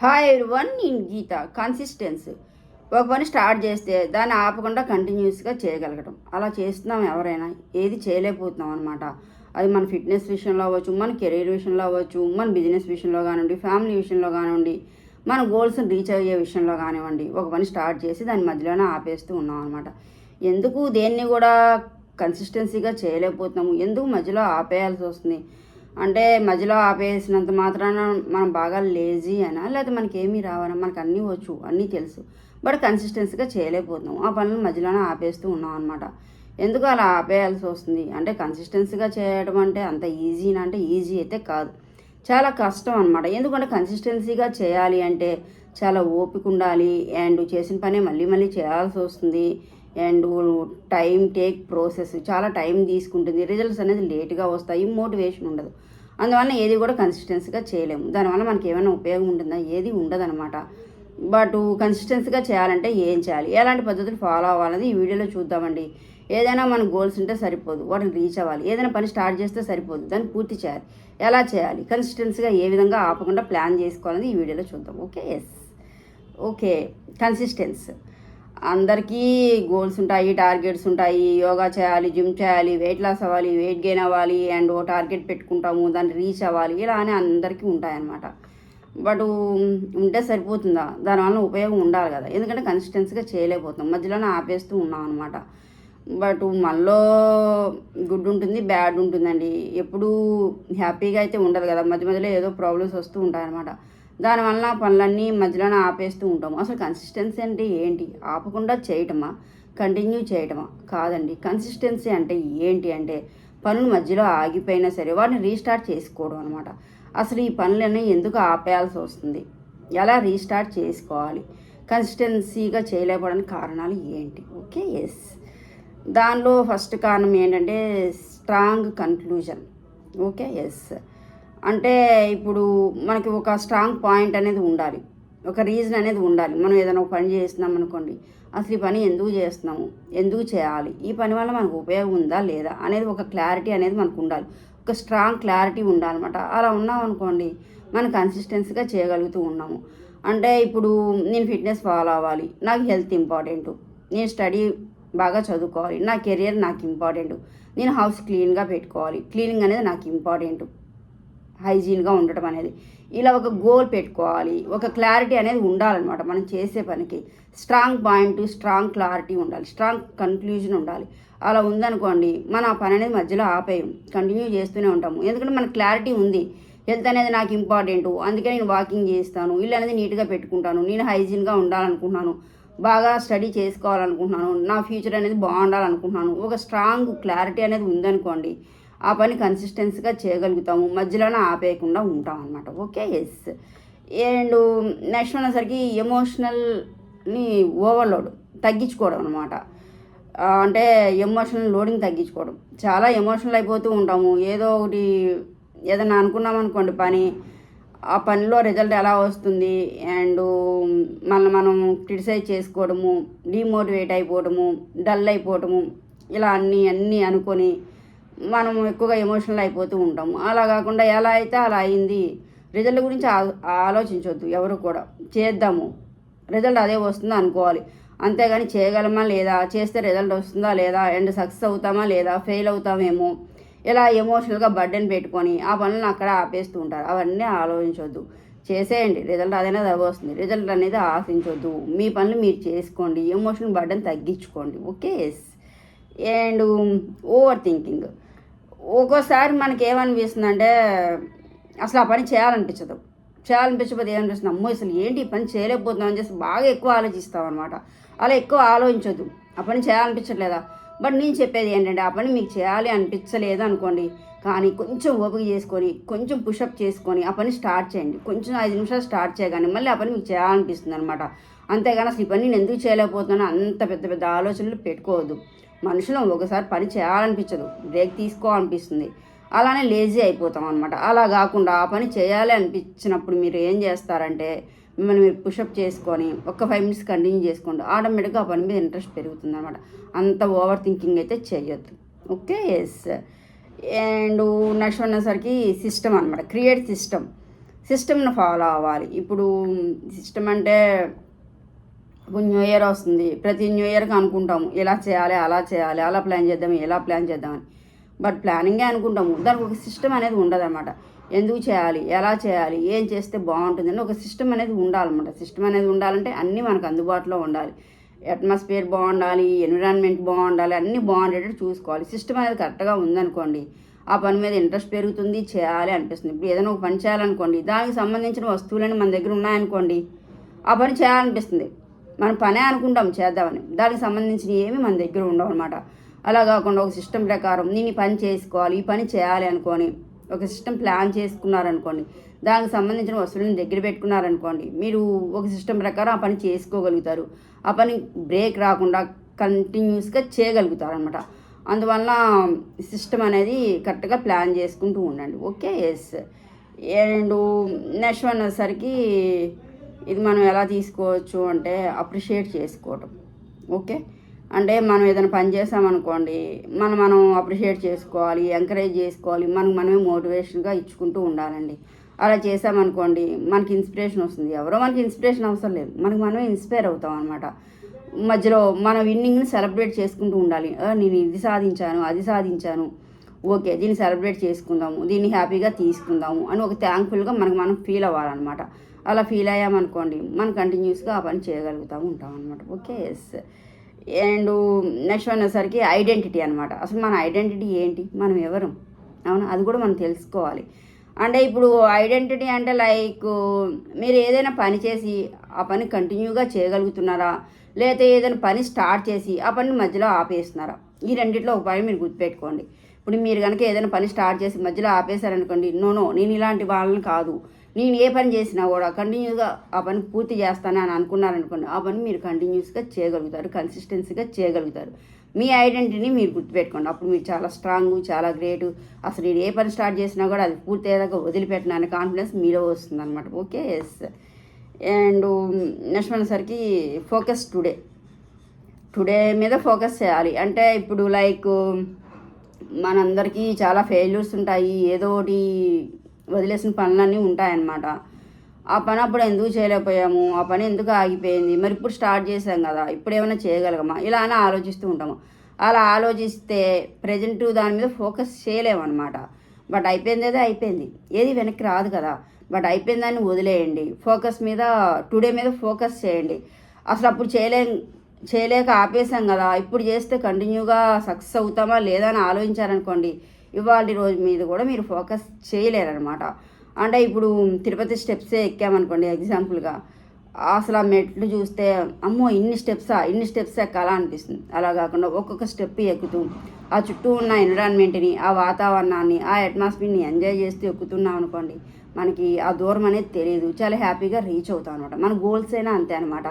Hi వన్ ఇన్ గీత. Consistence ఒక పని స్టార్ట్ చేస్తే దాన్ని ఆపకుండా కంటిన్యూస్గా చేయగలగడం అలా చేస్తున్నాం ఎవరైనా. ఏది చేయలేకపోతున్నాం అనమాట అది మన ఫిట్నెస్ విషయంలో అవ్వచ్చు మన కెరీర్ విషయంలో అవ్వచ్చు మన బిజినెస్ విషయంలో కానివ్వండి ఫ్యామిలీ విషయంలో కానివ్వండి మన గోల్స్ని రీచ్ అయ్యే విషయంలో కానివ్వండి ఒక పని స్టార్ట్ చేసి దాని మధ్యలోనే ఆపేస్తూ ఉన్నాం అనమాట ఎందుకు దేన్ని కూడా కన్సిస్టెన్సీగా చేయలేకపోతున్నాము. ఎందుకు మధ్యలో ఆపేయాల్సి వస్తుంది? అంటే మధ్యలో ఆపేసినంత మాత్రాన మనం బాగా లేజీ అయినా లేకపోతే మనకి ఏమీ రావనా? మనకు అన్నీ వచ్చు అన్నీ తెలుసు. బట్ కన్సిస్టెన్సీగా చేయలేకపోతున్నాం ఆ పనులు మధ్యలోనే ఆపేస్తూ ఉన్నాం అనమాట ఎందుకు అలా ఆపేయాల్సి వస్తుంది? అంటే కన్సిస్టెన్సీగా చేయడం అంటే అంత ఈజీనా అంటే ఈజీ అయితే కాదు. చాలా కష్టం అనమాట ఎందుకంటే కన్సిస్టెన్సీగా చేయాలి అంటే చాలా ఓపిక ఉండాలి. అండ్ చేసిన పని మళ్ళీ మళ్ళీ చేయాల్సి వస్తుంది. అండ్ టైం టేక్ ప్రాసెస్ చాలా టైం తీసుకుంటుంది. రిజల్ట్స్ అనేది లేట్గా వస్తాయి. మోటివేషన్ ఉండదు. అందువల్ల ఏది కూడా కన్సిస్టెన్సీగా చేయలేము. దానివల్ల మనకి ఏమైనా ఉపయోగం ఉంటుందా? ఏది ఉండదన్నమాట. బట్ కన్సిస్టెన్సీగా చేయాలంటే ఏం చేయాలి? ఎలాంటి పద్ధతులు ఫాలో అవ్వాలని ఈ వీడియోలో చూద్దామండి. ఏదైనా మన గోల్స్ ఉంటే సరిపోదు. వాటిని రీచ్ అవ్వాలి. ఏదైనా పని స్టార్ట్ చేస్తే సరిపోదు. దాన్ని పూర్తి చేయాలి. ఎలా చేయాలి? కన్సిస్టెన్సీగా ఏ విధంగా ఆపకుండా ప్లాన్ చేసుకోవాలని ఈ వీడియోలో చూద్దాం. ఓకే? Yes okay. కన్సిస్టెన్స్ అందరికీ గోల్స్ ఉంటాయి టార్గెట్స్ ఉంటాయి. యోగా చేయాలి జిమ్ చేయాలి వెయిట్ లాస్ అవ్వాలి వెయిట్ గెయిన్ అవ్వాలి అండ్ ఓ టార్గెట్ పెట్టుకుంటాము దాన్ని రీచ్ అవ్వాలి. ఇలా అని అందరికీ ఉంటాయన్నమాట. బట్ ఉంటే సరిపోతుందా? దానివల్ల ఉపయోగం ఉండాలి కదా. ఎందుకంటే కన్సిస్టెన్సీగా చేయలేకపోతున్నాం. మధ్యలోనే ఆపేస్తూ ఉన్నాం అనమాట బట్ మనలో గుడ్ ఉంటుంది బ్యాడ్ ఉంటుందండి. ఎప్పుడూ హ్యాపీగా అయితే ఉండదు కదా. మధ్య మధ్యలో ఏదో ప్రాబ్లమ్స్ వస్తూ ఉంటాయన్నమాట. దానివల్ల పనులన్నీ మధ్యలోనే ఆపేస్తూ ఉంటాము. అసలు కన్సిస్టెన్సీ అంటే ఏంటి? ఆపకుండా చేయటమా? కంటిన్యూ చేయటమా? కాదండి. కన్సిస్టెన్సీ అంటే ఏంటి అంటే పనులు మధ్యలో ఆగిపోయినా సరే వాటిని రీస్టార్ట్ చేసుకోవడం అనమాట అసలు ఈ పనులన్నీ ఎందుకు ఆపేయాల్సి వస్తుంది? ఎలా రీస్టార్ట్ చేసుకోవాలి? కన్సిస్టెన్సీగా చేయలేకపోవడానికి కారణాలు ఏంటి? ఓకే ఎస్ దానిలో ఫస్ట్ కారణం ఏంటంటే స్ట్రాంగ్ కన్క్లూజన్ ఓకే ఎస్ అంటే ఇప్పుడు మనకి ఒక స్ట్రాంగ్ పాయింట్ అనేది ఉండాలి. ఒక రీజన్ అనేది ఉండాలి. మనం ఏదైనా ఒక పని చేస్తున్నాం అనుకోండి అసలు ఈ పని ఎందుకు చేస్తున్నాము? ఎందుకు చేయాలి? ఈ పని వల్ల మనకు ఉపయోగం ఉందా లేదా? అనేది ఒక క్లారిటీ అనేది మనకు ఉండాలి. ఒక స్ట్రాంగ్ క్లారిటీ ఉండాలన్నమాట. అలా ఉన్నాం అనుకోండి మనం కన్సిస్టెన్సీగా చేయగలుగుతూ ఉన్నాము. అంటే ఇప్పుడు నేను ఫిట్నెస్ ఫాలో అవ్వాలి. నాకు హెల్త్ ఇంపార్టెంట్ నేను స్టడీ బాగా చదువుకోవాలి. నా కెరియర్ నాకు ఇంపార్టెంట్ నేను హౌస్ క్లీన్గా పెట్టుకోవాలి. క్లీనింగ్ అనేది నాకు ఇంపార్టెంట్ హైజీన్గా ఉండటం అనేది. ఇలా ఒక గోల్ పెట్టుకోవాలి. ఒక క్లారిటీ అనేది ఉండాలన్నమాట మనం చేసే పనికి. స్ట్రాంగ్ పాయింట్ స్ట్రాంగ్ క్లారిటీ ఉండాలి. స్ట్రాంగ్ కన్క్లూజన్ ఉండాలి. అలా ఉందనుకోండి మన ఆ పని అనేది మధ్యలో ఆపేయం. కంటిన్యూ చేస్తూనే ఉంటాము. ఎందుకంటే మన క్లారిటీ ఉంది. హెల్త్ అనేది నాకు ఇంపార్టెంట్. అందుకే నేను వాకింగ్ చేస్తాను. ఇల్లు అనేది నీట్గా పెట్టుకుంటాను. నేను హైజీన్గా ఉండాలనుకుంటున్నాను. బాగా స్టడీ చేసుకోవాలనుకుంటున్నాను. నా ఫ్యూచర్ అనేది బాగుండాలనుకుంటున్నాను. ఒక స్ట్రాంగ్ క్లారిటీ అనేది ఉందనుకోండి ఆ పని కన్సిస్టెన్సీగా చేయగలుగుతాము. మధ్యలోనే ఆపేయకుండా ఉంటాం అనమాట ఓకే ఎస్ అండ్ నెక్స్ట్ అనేసరికి ఎమోషనల్ని ఓవర్లోడ్ తగ్గించుకోవడం అనమాట అంటే ఎమోషనల్ లోడింగ్ తగ్గించుకోవడం. చాలా ఎమోషనల్ అయిపోతూ ఉంటాము. ఏదో ఒకటి ఏదైనా అనుకున్నాం అనుకోండి పని ఆ పనిలో రిజల్ట్ ఎలా వస్తుంది? అండ్ మన మనం క్రిటిసైజ్ చేసుకోవడము డిమోటివేట్ అయిపోవడము డల్ అయిపోవడము ఇలా అన్నీ అన్నీ అనుకొని మనం ఎక్కువగా ఎమోషనల్ అయిపోతూ ఉంటాము. అలా కాకుండా ఎలా అయితే అలా అయింది రిజల్ట్ గురించి ఆలోచించవద్దు ఎవరు కూడా. చేద్దాము. రిజల్ట్ అదే వస్తుందో అనుకోవాలి. అంతేగాని చేయగలమా లేదా? చేస్తే రిజల్ట్ వస్తుందా లేదా? అండ్ సక్సెస్ అవుతామా లేదా? ఫెయిల్ అవుతామేమో. ఇలా ఎమోషనల్గా బర్డెన్ పెట్టుకొని ఆ పనులను అక్కడ ఆపేస్తూ ఉంటారు. అవన్నీ ఆలోచించవద్దు చేసేయండి. రిజల్ట్ అదైనా అది వస్తుంది. రిజల్ట్ అనేది ఆశించవద్దు మీ పనులు మీరు చేసుకోండి. ఎమోషనల్ బర్డెన్ తగ్గించుకోండి. ఓకే అండ్ ఓవర్ థింకింగ్ ఒక్కోసారి మనకి ఏమనిపిస్తుంది అంటే అసలు ఆ పని చేయాలనిపించదు. చేయాలనిపించకపోతే ఏమనిపిస్తుంది? అమ్మో అసలు ఏంటి ఈ పని చేయలేకపోతున్నాం అని చేసి బాగా ఎక్కువ ఆలోచిస్తాం అనమాట అలా ఎక్కువ ఆలోచించొద్దు. ఆ పని చేయాలనిపించట్లేదా? బట్ నేను చెప్పేది ఏంటంటే ఆ పని మీకు చేయాలి అనిపించలేదు అనుకోండి కానీ కొంచెం ఓపిక చేసుకొని కొంచెం పుషప్ చేసుకొని ఆ పని స్టార్ట్ చేయండి. కొంచెం ఐదు నిమిషాలు స్టార్ట్ చేయగానే మళ్ళీ ఆ పని మీకు చేయాలనిపిస్తుంది అనమాట అంతేగాని అసలు ఈ పని నేను ఎందుకు చేయలేకపోతున్నాను అంత పెద్ద పెద్ద ఆలోచనలు పెట్టుకోవద్దు. మనుషులు ఒకసారి పని చేయాలనిపించదు. బ్రేక్ తీసుకోవాలనిపిస్తుంది. అలానే లేజీ అయిపోతాం అనమాట అలా కాకుండా ఆ పని చేయాలి అనిపించినప్పుడు మీరు ఏం చేస్తారంటే మిమ్మల్ని మీరు పుషప్ చేసుకొని ఒక ఫైవ్ మినిట్స్ కంటిన్యూ చేసుకోండి. ఆటోమేటిక్గా ఆ పని మీద ఇంట్రెస్ట్ పెరుగుతుంది అనమాట అంత ఓవర్ థింకింగ్ అయితే చేయొద్దు. ఓకే? ఎస్ అండ్ నెక్స్ట్ ఉన్నసరికి సిస్టమ్ అనమాట క్రియేట్ సిస్టమ్. సిస్టమ్ని ఫాలో అవ్వాలి. ఇప్పుడు సిస్టమ్ అంటే న్యూ ఇయర్ వస్తుంది. ప్రతి న్యూ ఇయర్కి అనుకుంటాము ఇలా చేయాలి అలా చేయాలి అలా ప్లాన్ చేద్దాం ఇలా ప్లాన్ చేద్దామని బట్ ప్లానింగే అనుకుంటాము. దానికి ఒక సిస్టమ్ అనేది ఉండదన్నమాట. ఎందుకు చేయాలి ఎలా చేయాలి ఏం చేస్తే బాగుంటుంది అని ఒక సిస్టమ్ అనేది ఉండాలన్నమాట. సిస్టమ్ అనేది ఉండాలంటే అన్నీ మనకు అందుబాటులో ఉండాలి. అట్మాస్ఫియర్ బాగుండాలి ఎన్విరాన్మెంట్ బాగుండాలి అన్నీ బాగుండేటట్టు చూసుకోవాలి. సిస్టమ్ అనేది కరెక్ట్గా ఉందనుకోండి ఆ పని మీద ఇంట్రెస్ట్ పెరుగుతుంది చేయాలి అనిపిస్తుంది. ఇప్పుడు ఏదైనా ఒక పని చేయాలనుకోండి దానికి సంబంధించిన వస్తువులని మన దగ్గర ఉన్నాయనుకోండి ఆ పని చేయాలనిపిస్తుంది. మనం పనే అనుకుంటాం చేద్దామని. దానికి సంబంధించిన ఏమి మన దగ్గర ఉండవు అనమాట అలా కాకుండా ఒక సిస్టమ్ ప్రకారం నేను ఈ పని చేసుకోవాలి ఈ పని చేయాలి అనుకొని ఒక సిస్టమ్ ప్లాన్ చేసుకున్నారనుకోండి దానికి సంబంధించిన వస్తువులను దగ్గర పెట్టుకున్నారనుకోండి మీరు ఒక సిస్టమ్ ప్రకారం ఆ పని చేసుకోగలుగుతారు. ఆ పని బ్రేక్ రాకుండా కంటిన్యూస్గా చేయగలుగుతారు అనమాట అందువల్ల సిస్టమ్ అనేది కరెక్ట్గా ప్లాన్ చేసుకుంటూ ఉండండి. Okay? Yes and next one వచ్చేసరికి ఇది మనం ఎలా తీసుకోవచ్చు అంటే అప్రిషియేట్ చేసుకోవటం. ఓకే అంటే మనం ఏదైనా పని చేసామనుకోండి మనం మనం అప్రిషియేట్ చేసుకోవాలి ఎంకరేజ్ చేసుకోవాలి మనకు మనమే మోటివేషన్గా ఇచ్చుకుంటూ ఉండాలండి. అలా చేసామనుకోండి మనకి ఇన్స్పిరేషన్ వస్తుంది. ఎవరో మనకి ఇన్స్పిరేషన్ అవసరం లేదు. మనకు మనమే ఇన్స్పైర్ అవుతాం అనమాట మధ్యలో మన విన్నింగ్ని సెలబ్రేట్ చేసుకుంటూ ఉండాలి. నేను ఇది సాధించాను అది సాధించాను. ఓకే దీన్ని సెలబ్రేట్ చేసుకుందాము దీన్ని హ్యాపీగా తీసుకుందాము అని ఒక థ్యాంక్ఫుల్గా మనకు మనం ఫీల్ అవ్వాలన్నమాట. అలా ఫీల్ అయ్యామనుకోండి మనం కంటిన్యూస్గా ఆ పని చేయగలుగుతూ ఉంటాం అనమాట ఓకే ఎస్ అండ్ నెక్స్ట్ అనేసరికి ఐడెంటిటీ అనమాట అసలు మన ఐడెంటిటీ ఏంటి? మనం ఎవరు? అవునా? అది కూడా మనం తెలుసుకోవాలి. అంటే ఇప్పుడు ఐడెంటిటీ అంటే లైక్ మీరు ఏదైనా పని చేసి ఆ పని కంటిన్యూగా చేయగలుగుతున్నారా? లేకపోతే ఏదైనా పని స్టార్ట్ చేసి ఆ పని మధ్యలో ఆపేస్తున్నారా? ఈ రెండిట్లో ఒక పని మీరు గుర్తుపెట్టుకోండి. ఇప్పుడు మీరు కనుక ఏదైనా పని స్టార్ట్ చేసి మధ్యలో ఆపేశారనుకోండి నో నో నేను ఇలాంటి వాళ్ళని కాదు. నేను ఏ పని చేసినా కూడా కంటిన్యూగా ఆ పని పూర్తి చేస్తాను అని అనుకున్నారనుకోండి ఆ పని మీరు కంటిన్యూస్గా చేయగలుగుతారు కన్సిస్టెన్సీగా చేయగలుగుతారు. మీ ఐడెంటిటీని మీరు గుర్తుపెట్టుకోండి. అప్పుడు మీరు చాలా స్ట్రాంగ్ చాలా గ్రేట్ అసలు నేను ఏ పని స్టార్ట్ చేసినా కూడా అది పూర్తి అయ్యేదాకా వదిలిపెట్టిన అనే కాన్ఫిడెన్స్ మీలో వస్తుంది అనమాట okay yes and um, next మనసరికి ఫోకస్ టుడే టుడే మీద ఫోకస్ చేయాలి. అంటే ఇప్పుడు లైక్ um, మనందరికీ చాలా ఫెయిల్యూర్స్ ఉంటాయి. ఏదో ఒకటి వదిలేసిన పనులన్నీ ఉంటాయన్నమాట. ఆ పని అప్పుడు ఎందుకు చేయలేకపోయాము? ఆ పని ఎందుకు ఆగిపోయింది? మరి ఇప్పుడు స్టార్ట్ చేసాం కదా ఇప్పుడు ఏమైనా చేయగలగమా? ఇలా అని ఆలోచిస్తూ ఉంటాము. అలా ఆలోచిస్తే ప్రజెంట్ దాని మీద ఫోకస్ చేయలేమన్నమాట. బట్ అయిపోయింది అదే అయిపోయింది. ఏది వెనక్కి రాదు కదా. బట్ అయిపోయిందని వదిలేయండి. ఫోకస్ మీద టుడే మీద ఫోకస్ చేయండి. అసలు అప్పుడు చేయలే చేయలేక ఆపేసాం కదా. ఇప్పుడు చేస్తే కంటిన్యూగా సక్సెస్ అవుతామా లేదా అని ఆలోచించారనుకోండి ఇవాళ రోజు మీద కూడా మీరు ఫోకస్ చేయలేరనమాట అంటే ఇప్పుడు తిరుపతి స్టెప్సే ఎక్కామనుకోండి ఎగ్జాంపుల్గా. అసలు ఆ మెట్లు చూస్తే అమ్మో ఇన్ని స్టెప్సా ఇన్ని స్టెప్స్ ఎక్కాలా అనిపిస్తుంది. అలా కాకుండా ఒక్కొక్క స్టెప్ ఎక్కుతూ ఆ చుట్టూ ఉన్న ఎన్విరాన్మెంట్ని ఆ వాతావరణాన్ని ఆ అట్మాస్ఫియర్ని ఎంజాయ్ చేస్తూ ఎక్కుతున్నాం అనుకోండి మనకి ఆ దూరం అనేది తెలియదు. చాలా హ్యాపీగా రీచ్ అవుతాం అనమాట మన గోల్స్ అయినా అంతే అనమాట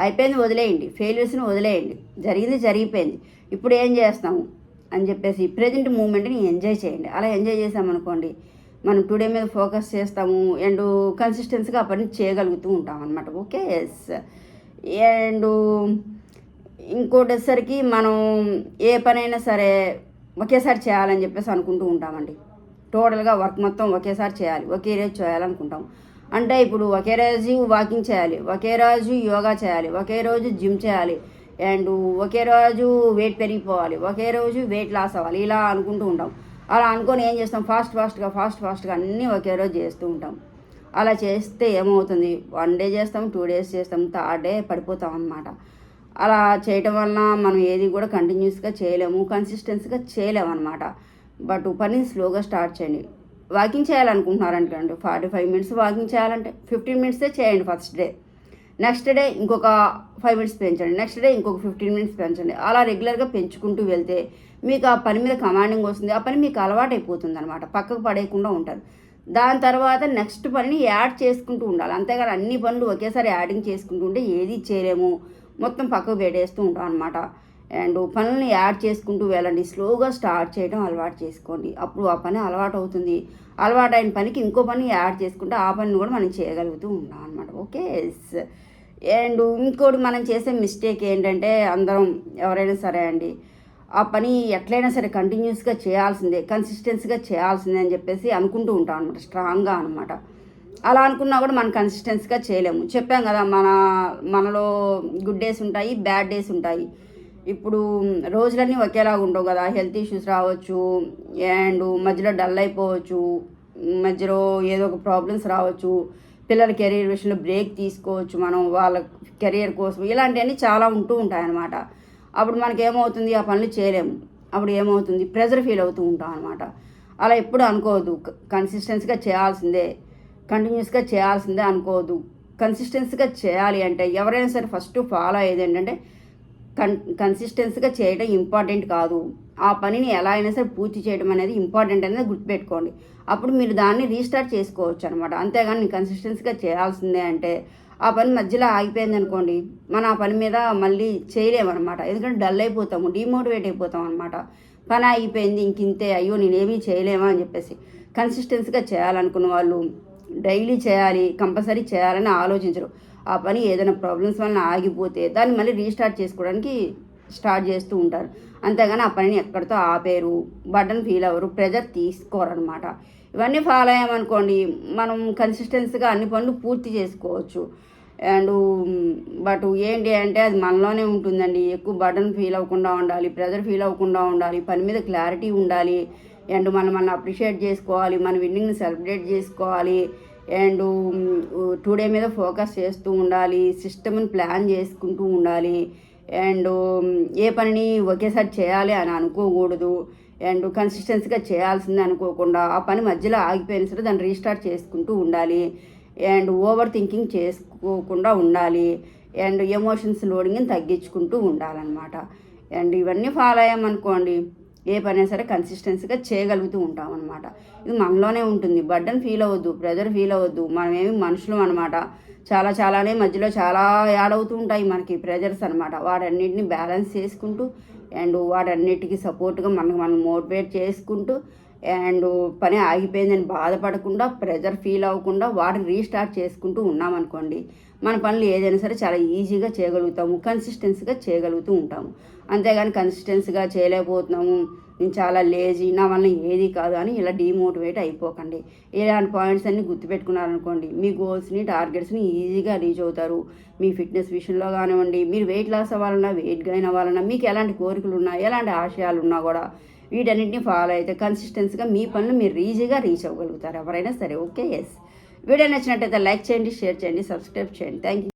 అయిపోయింది వదిలేయండి. ఫెయిల్యూర్స్ని వదిలేయండి. జరిగింది జరిగిపోయింది. ఇప్పుడు ఏం చేస్తాము? అని చెప్పేసి ప్రజెంట్ మూమెంట్ని ఎంజాయ్ చేయండి. అలా ఎంజాయ్ చేసామనుకోండి మనం టుడే మీద ఫోకస్ చేస్తాము అండ్ కన్సిస్టెన్సీగా ఆ పని చేయగలుగుతూ ఉంటాం అనమాట ఓకే ఎస్ అండ్ ఇంకోటేసరికి మనం ఏ పనైనా సరే ఒకేసారి చేయాలని చెప్పేసి అనుకుంటూ ఉంటామండి. టోటల్గా వర్క్ మొత్తం ఒకేసారి చేయాలి. ఒకే రోజు చేయాలనుకుంటాం. అంటే ఇప్పుడు ఒకే రోజు వాకింగ్ చేయాలి ఒకే రోజు యోగా చేయాలి ఒకే రోజు జిమ్ చేయాలి అండ్ ఒకే రోజు వెయిట్ పెరిగిపోవాలి ఒకే రోజు వెయిట్ లాస్ అవ్వాలి ఇలా అనుకుంటూ ఉంటాం. అలా అనుకొని ఏం చేస్తాం? ఫాస్ట్ ఫాస్ట్గా ఫాస్ట్ ఫాస్ట్గా అన్నీ ఒకే రోజు చేస్తూ ఉంటాం. అలా చేస్తే ఏమవుతుంది? వన్ డే చేస్తాం టూ డేస్ చేస్తాం థర్డ్ డే పడిపోతాం అన్నమాట. అలా చేయటం వలన మనం ఏది కూడా కంటిన్యూస్గా చేయలేము కన్సిస్టెన్సీగా చేయలేము అనమాట బట్ పనిని స్లోగా స్టార్ట్ చేయండి. వాకింగ్ చేయాలనుకుంటున్నారంటే ఫార్టీ ఫైవ్ మినిట్స్ వాకింగ్ చేయాలంటే ఫిఫ్టీన్ మినిట్సే చేయండి ఫస్ట్ డే నెక్స్ట్ డే ఇంకొక ఫైవ్ మినిట్స్ పెంచండి. నెక్స్ట్ డే ఇంకొక ఫిఫ్టీన్ మినిట్స్ పెంచండి. అలా రెగ్యులర్గా పెంచుకుంటూ వెళ్తే మీకు ఆ పని మీద కమాండింగ్ వస్తుంది. ఆ పని మీకు అలవాటు అయిపోతుంది అనమాట పక్కకు పడేయకుండా ఉంటారు. దాని తర్వాత నెక్స్ట్ పనిని యాడ్ చేసుకుంటూ ఉండాలి. అంతేగాని అన్ని పనులు ఒకేసారి యాడింగ్ చేసుకుంటూ ఉంటే ఏది చేయలేము. మొత్తం పక్కకు పెట్టేస్తూ ఉంటాం అనమాట అండ్ పనులను యాడ్ చేసుకుంటూ వెళ్ళండి. స్లోగా స్టార్ట్ చేయడం అలవాటు చేసుకోండి. అప్పుడు ఆ పని అలవాటు అవుతుంది అలవాటు అయిన పనికి ఇంకో పని యాడ్ చేసుకుంటే ఆ పనిని కూడా మనం చేయగలుగుతూ ఉంటాం అనమాట ఓకే అండ్ ఇంకోటి మనం చేసే మిస్టేక్ ఏంటంటే అందరం ఎవరైనా సరే అండి ఆ పని ఎట్లయినా సరే కంటిన్యూస్గా చేయాల్సిందే కన్సిస్టెన్సీగా చేయాల్సిందే అని చెప్పేసి అనుకుంటూ ఉంటాం అనమాట స్ట్రాంగ్గా అనమాట అలా అనుకున్నా కూడా మనం కన్సిస్టెన్సీగా చేయలేము. చెప్పాం కదా మన మనలో గుడ్ డేస్ ఉంటాయి బ్యాడ్ డేస్ ఉంటాయి. ఇప్పుడు రోజులన్నీ ఒకేలాగా ఉండవు కదా హెల్త్ ఇష్యూస్ రావచ్చు అండ్ మధ్యలో డల్ అయిపోవచ్చు మధ్యలో ఏదో ఒక ప్రాబ్లమ్స్ రావచ్చు. పిల్లల కెరీర్ విషయంలో బ్రేక్ తీసుకోవచ్చు మనం వాళ్ళ కెరీర్ కోసం ఇలాంటివన్నీ చాలా ఉంటూ ఉంటాయన్నమాట. అప్పుడు మనకి ఏమవుతుంది ఆ పనులు చేయలేము. అప్పుడు ఏమవుతుంది ప్రెజర్ ఫీల్ అవుతూ ఉంటాం అనమాట అలా ఎప్పుడు అనుకోవద్దు. కన్సిస్టెన్సీగా చేయాల్సిందే. కంటిన్యూస్గా చేయాల్సిందే అనుకోవద్దు. కన్సిస్టెన్సీగా చేయాలి అంటే ఎవరైనా సరే ఫస్ట్ ఫాలో అయ్యేది ఏంటంటే కన్ కన్సిస్టెన్సీగా చేయడం ఇంపార్టెంట్ కాదు. ఆ పనిని ఎలా అయినా సరే పూర్తి చేయడం అనేది ఇంపార్టెంట్ అనేది గుర్తుపెట్టుకోండి. అప్పుడు మీరు దాన్ని రీస్టార్ట్ చేసుకోవచ్చు అనమాట అంతేగాని నేను కన్సిస్టెన్సీగా చేయాల్సిందే అంటే ఆ పని మధ్యలో ఆగిపోయింది అనుకోండి మనం ఆ పని మీద మళ్ళీ చేయలేమన్నమాట ఎందుకంటే డల్ అయిపోతాము డిమోటివేట్ అయిపోతాం అనమాట పని అయిపోయింది ఇంక ఇంతే అయ్యో నేనేమీ చేయలేమా అని చెప్పేసి కన్సిస్టెన్సీగా చేయాలనుకున్న వాళ్ళు డైలీ చేయాలి కంపల్సరీ చేయాలని ఆలోచించరు. ఆ పని ఏదైనా ప్రాబ్లమ్స్ వలన ఆగిపోతే దాన్ని మళ్ళీ రీస్టార్ట్ చేసుకోవడానికి స్టార్ట్ చేస్తూ ఉంటారు. అంతేగాని ఆ పనిని ఎక్కడితో ఆపేరు బటన్ ఫీల్ అవ్వరు ప్రెజర్ తీసుకోరనమాట ఇవన్నీ ఫాలో అయ్యామనుకోండి మనం కన్సిస్టెన్సీగా అన్ని పనులు పూర్తి చేసుకోవచ్చు. అండ్ బట్ ఏంటి అంటే అది మనలోనే ఉంటుందండి. ఎక్కువ బటన్ ఫీల్ అవ్వకుండా ఉండాలి ప్రెజర్ ఫీల్ అవ్వకుండా ఉండాలి పని మీద క్లారిటీ ఉండాలి. అండ్ మనం మనం అప్రిషియేట్ చేసుకోవాలి మన విన్నింగ్ని సెలబ్రేట్ చేసుకోవాలి. అండ్ టుడే మీద ఫోకస్ చేస్తూ ఉండాలి సిస్టమ్ని ప్లాన్ చేసుకుంటూ ఉండాలి. అండ్ ఏ పనిని ఒకేసారి చేయాలి అని అనుకోకూడదు. అండ్ కన్సిస్టెన్సీగా చేయాల్సింది అనుకోకుండా ఆ పని మధ్యలో ఆగిపోయిన సరే దాన్ని రీస్టార్ట్ చేసుకుంటూ ఉండాలి. అండ్ ఓవర్ థింకింగ్ చేసుకోకుండా ఉండాలి. అండ్ ఎమోషన్స్ లోడింగ్ని తగ్గించుకుంటూ ఉండాలన్నమాట. అండ్ ఇవన్నీ ఫాలో అయ్యామనుకోండి ఏ పనైనా సరే కన్సిస్టెన్సీగా చేయగలుగుతూ ఉంటాం అనమాట ఇది మనలోనే ఉంటుంది. బర్డన్ ఫీల్ అవ్వద్దు ప్రెజర్ ఫీల్ అవ్వద్దు. మనమేమి మనుషులు అనమాట చాలా చాలానే మధ్యలో చాలా యాడ్ అవుతూ ఉంటాయి మనకి ప్రెజర్స్ అనమాట వాటన్నిటిని బ్యాలెన్స్ చేసుకుంటూ అండ్ వాటన్నిటికీ సపోర్ట్గా మనకు మనం మోటివేట్ చేసుకుంటూ అండ్ పని ఆగిపోయిందని బాధపడకుండా ప్రెజర్ ఫీల్ అవ్వకుండా వాటిని రీస్టార్ట్ చేసుకుంటూ ఉన్నామనుకోండి మన పనులు ఏదైనా సరే చాలా ఈజీగా చేయగలుగుతాము. కన్సిస్టెన్సీగా చేయగలుగుతూ ఉంటాము. అంతేగాని కన్సిస్టెన్సీగా చేయలేకపోతున్నాము. నేను చాలా లేజీ నా వల్ల ఏది కాదు అని ఇలా డీమోటివేట్ అయిపోకండి. ఇలాంటి పాయింట్స్ అన్ని గుర్తుపెట్టుకున్నారనుకోండి మీ గోల్స్ని టార్గెట్స్ని ఈజీగా రీచ్ అవుతారు. మీ ఫిట్నెస్ విషయంలో కానివ్వండి మీరు వెయిట్ లాస్ అవ్వాలన్నా వెయిట్ గైన్ అవ్వాలన్నా మీకు ఎలాంటి కోరికలు ఉన్నా ఎలాంటి ఆశయాలు ఉన్నా కూడా వీటన్నింటినీ ఫాలో అయితే కన్సిస్టెన్సీగా మీ పనులు మీరు ఈజీగా రీచ్ అవ్వగలుగుతారు. ఎవరైనా సరే ఓకే ఎస్ వీడియో నచ్చినట్టయితే లైక్ చేయండి షేర్ చేయండి సబ్స్క్రైబ్ చేయండి. Thank you